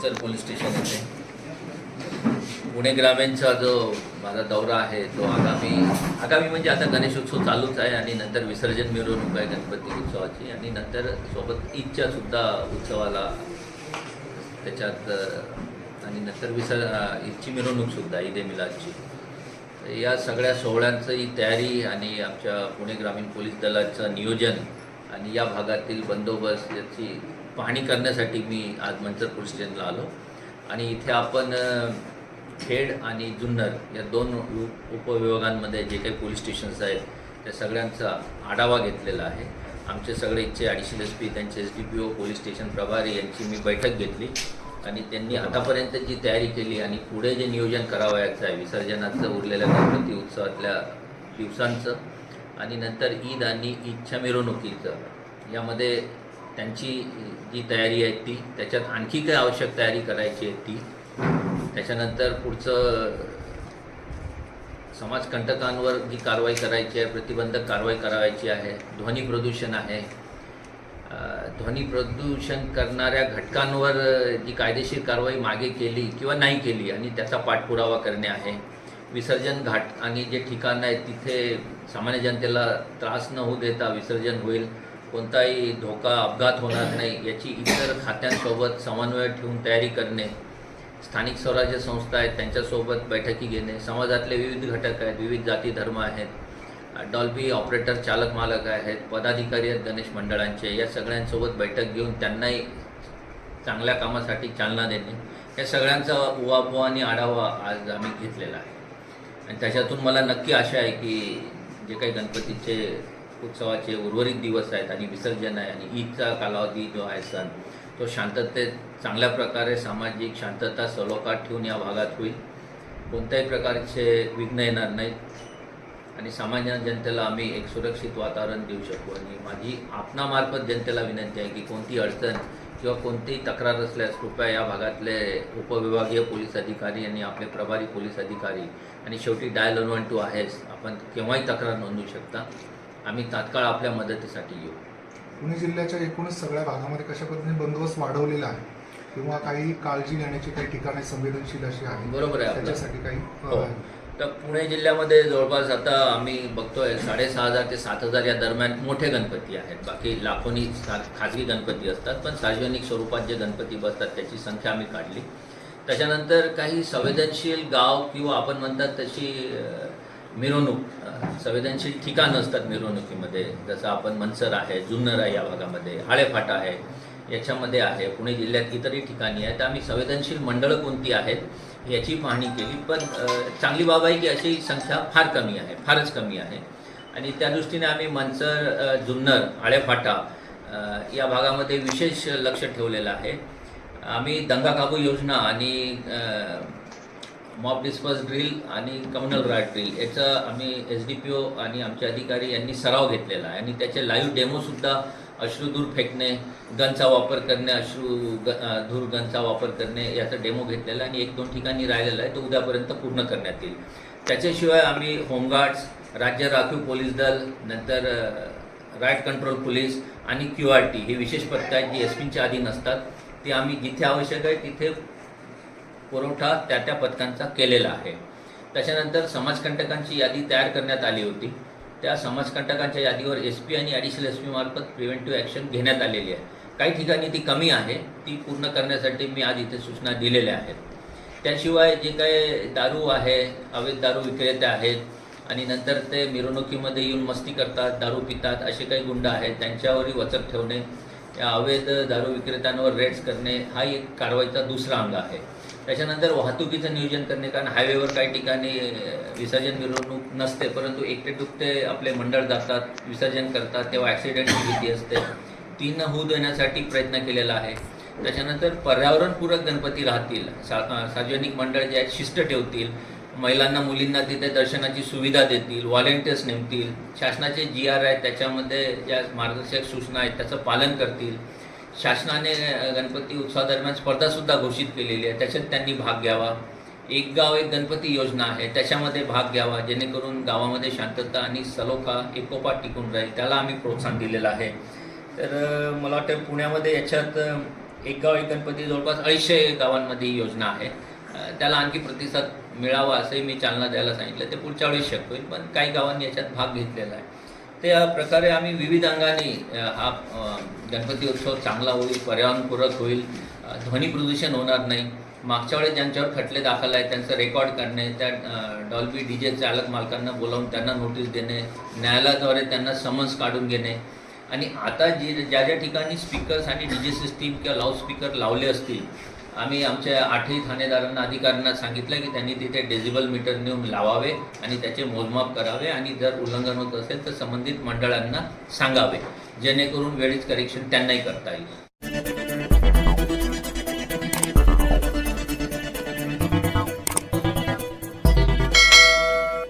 Manchar police station येथे पुणे ग्रामीणचा जो माझा दौरा आहे तो आगामी आगामी म्हणजे आता गणेशोत्सव चालूच आहे आणि नंतर विसर्जन मिरवणूक आहे गणपती उत्सवाची आणि नंतर सोबत ईदच्या सुद्धा उत्सवाला त्याच्यात आणि नंतर विसर ईदची ईदची मिरवणूकसुद्धा ईद ए मिलादची. या सगळ्या सोहळ्यांची तयारी आणि आमच्या पुणे ग्रामीण पोलीस दलाचं नियोजन आणि या भागातील बंदोबस्त याची पाहणी करण्यासाठी मी आज मंचर पोलीस स्टेशनला आलो. आणि इथे आपण खेड आणि जुन्नर या दोन उपविभागांमध्ये जे काही पोलीस स्टेशन्स आहेत त्या सगळ्यांचा आढावा घेतलेला आहे. आमचे सगळे इथचे ॲडिशनल एस पी त्यांचे S D P O police station प्रभारी यांची मी बैठक घेतली. आणि त्यांनी आतापर्यंत जी तयारी केली आणि पुढे जे नियोजन करावयाचं आहे विसर्जनाचं उरलेल्या गणपती उत्सवातल्या दिवसांचं आणि नंतर ईद आणि ईदच्या मिरवणुकीचं यामध्ये त्यांची जी तयारी आहे ती त्याच्यात आणखी काय आवश्यक तयारी करायची आहे ती. त्याच्यानंतर पुढचं समाजकंटकांवर जी कारवाई करायची आहे प्रतिबंधक कारवाई करायची आहे ध्वनी प्रदूषण आहे. ध्वनी प्रदूषण करणाऱ्या घटकांवर जी कायदेशीर कारवाई मागे केली किंवा नाही केली आणि त्याचा पाठपुरावा करणे आहे. विसर्जन घाट आणि जे ठिकाण आहे तिथे सामान्य जनतेला त्रास न होऊ देता विसर्जन होईल. कोणताही धोका अपघात होणार नाही याची इतर खात्यांसोबत समन्वय ठेवून तयारी करणे स्थानिक स्वराज्य संस्था आहेत त्यांच्यासोबत बैठकी घेणे समाजातले विविध घटक आहेत विविध जाती धर्म आहेत डॉल्बी ऑपरेटर चालक मालक आहेत पदाधिकारी आहेत गणेश मंडळांचे या सगळ्यांसोबत बैठक घेऊन त्यांनाही चांगल्या कामासाठी चालना देणे या सगळ्यांचा उवापोवा आणि आढावा आज आम्ही घेतलेला आहे. आणि त्याच्यातून मला नक्की आशा आहे की जे काही गणपतीचे उत्सवाचे उर्वरित दिवस आहेत आणि विसर्जन आहे आणि ईदचा कालावधी जो आहे सण तो शांततेत चांगल्या प्रकारे सामाजिक शांतता सलोखात ठेवून या भागात होईल. कोणत्याही प्रकारचे विघ्न येणार नाहीत आणि सामान्य जनतेला आम्ही एक सुरक्षित वातावरण देऊ शकू. आणि माझी आपणामार्फत जनतेला विनंती आहे की कोणती अडचण किंवा कोणतीही तक्रार असल्यास कृपया या भागातले उपविभागीय पोलीस अधिकारी आणि आपले प्रभारी पोलीस अधिकारी आणि शेवटी डायल वन वन टू आहेस आपण केव्हाही तक्रार नोंदवू शकता. आम्ही तात्काळ आपल्या मदतीसाठी येऊ पुणे जिल्ह्याच्या एकूणच सगळ्या भागामध्ये कशा पद्धतीने बंदोबस्त वाढवलेला आहे किंवा काही काळजी घेण्याची काही ठिकाणे संवेदनशील अशी आहे बरोबर आहे. त्याच्यासाठी काही हो. तर पुणे जिल्ह्यामध्ये जवळपास आता आम्ही बघतोय साडेसहा हजार ते सात हजार या दरम्यान मोठे गणपती आहेत बाकी लाखोनी खाजगी गणपती असतात पण सार्वजनिक स्वरूपात जे गणपती बसतात त्याची संख्या आम्ही काढली त्याच्यानंतर काही संवेदनशील गाव किंवा आपण म्हणतात तशी मिरवणूक संवेदनशील ठिकाण असतात मिरवणुकीमध्ये. जसं आपण मनसर आहे जुन्नर आहे या भागामध्ये हाळेफाटा आहे याच्यामध्ये आहे पुणे जिल्ह्यात इतरही ठिकाणी आहे तर आम्ही संवेदनशील मंडळं कोणती आहेत याची पाहणी केली. पण चांगली बाब आहे की अशी संख्या फार कमी आहे फारच कमी आहे. आणि त्या दृष्टीने आम्ही मनसर जुन्नर आळेफाटा या भागामध्ये विशेष लक्ष ठेवलेलं आहे. आम्ही दंगा काबू योजना आणि मॉब डिस्पर्स ड्रिल आणि कम्युनल राईट ड्रिल याचा आम्ही एस डी पी ओ आणि आमचे अधिकारी यांनी सराव घेतलेला आहे. आणि त्याचे लाईव्ह डेमोसुद्धा अश्रुधूर फेकणे गनचा वापर करणे अश्रू ग धूर गनचा वापर करणे याचा डेमो घेतलेला आहे. आणि एक दोन ठिकाणी राहिलेला आहे तो उद्यापर्यंत पूर्ण करण्यात येईल. त्याच्याशिवाय आम्ही होमगार्ड्स राज्य राखीव पोलीस दल नंतर राईट कंट्रोल पोलीस आणि क्यू आर टी हे विशेष पथकं आहेत जी एस पीच्या अधीन असतात ती आम्ही जिथे आवश्यक आहे तिथे पुरवठा त्या त्या पथकांचा केलेला आहे. त्याच्यानंतर समाजकंटकांची यादी तयार करण्यात आली होती. त्या समाजकंटकांच्या यादीवर एस पी आणि ॲडिशनल एस पी मार्फत प्रिव्हेंटिव्ह ॲक्शन घेण्यात आलेली आहे. काही ठिकाणी ती कमी आहे ती पूर्ण करण्यासाठी मी आज इथे सूचना दिलेल्या आहेत. त्याशिवाय जे काही दारू आहे अवैध दारू विक्रेते आहेत आणि नंतर ते मिरवणुकीमध्ये येऊन मस्ती करतात दारू पितात असे काही गुंड आहेत त्यांच्यावरही वचक ठेवणे या अवैध दारू विक्रेत्यांवर रेड्स करणे हा एक कारवाईचा दुसरा अंग आहे. त्याच्यानंतर वाहतुकीचं नियोजन करणे कारण हायवेवर काही ठिकाणी विसर्जन मिरवणूक नसते परंतु एकटे दुकटे आपले मंडळ जातात विसर्जन करतात तेव्हा ॲक्सिडेंटची भीती असते. ती न होऊ देण्यासाठी प्रयत्न केलेला आहे. त्याच्यानंतर पर्यावरणपूरक गणपती राहतील. सा सार्वजनिक मंडळ जे आहेत शिस्त ठेवतील. महिलांना मुलींना तिथे दर्शनाची सुविधा देतील व्हॉलेंटियर्स नेमतील शासनाचे जी आर आहेत त्याच्यामध्ये ज्या मार्गदर्शक सूचना आहेत त्याचं पालन करतील. शासनाने गणपती उत्सवादरम्यान स्पर्धासुद्धा घोषित केलेली आहे त्याच्यात त्यांनी भाग घ्यावा. एक गाव एक गणपती योजना आहे त्याच्यामध्ये भाग घ्यावा जेणेकरून गावामध्ये शांतता आणि सलोखा एकोपा टिकून राहील त्याला आम्ही प्रोत्साहन दिलेलं आहे. तर मला वाटतं पुण्यामध्ये याच्यात एक गाव एक गणपती जवळपास अडीचशे गावांमध्ये ही योजना आहे. त्याला आणखी प्रतिसाद मिळावा असंही मी चालना द्यायला सांगितलं. ते पुढच्या वेळेस शक्य होईल पण काही गावांनी याच्यात भाग घेतलेला आहे. त्या प्रकारे आम्ही विविध अंगाने हा गणपती उत्सव चांगला होईल पर्यावरणपूरक होईल. ध्वनी प्रदूषण होणार नाही. मागच्या वेळेस ज्यांच्यावर खटले दाखल आहेत त्यांचं रेकॉर्ड करणे त्या डॉल्बी डी जे चालक मालकांना बोलावून त्यांना नोटीस देणे न्यायालयाद्वारे त्यांना समन्स काढून घेणे. आणि आता जे ज्या ज्या ठिकाणी स्पीकर्स आणि डी जे सिस्टीम किंवा लाऊडस्पीकर लावले असतील आम्ही आमच्या आठही ठाणेदारांना अधिकाऱ्यांना सांगितलं की त्यांनी तिथे डेझिबल मीटर नेऊन लावावे आणि त्याचे मोजमाप करावे आणि जर उल्लंघन होत असेल तर संबंधित मंडळांना सांगावे जेणेकरून वेळीच करेक्शन त्यांनाही करता येईल.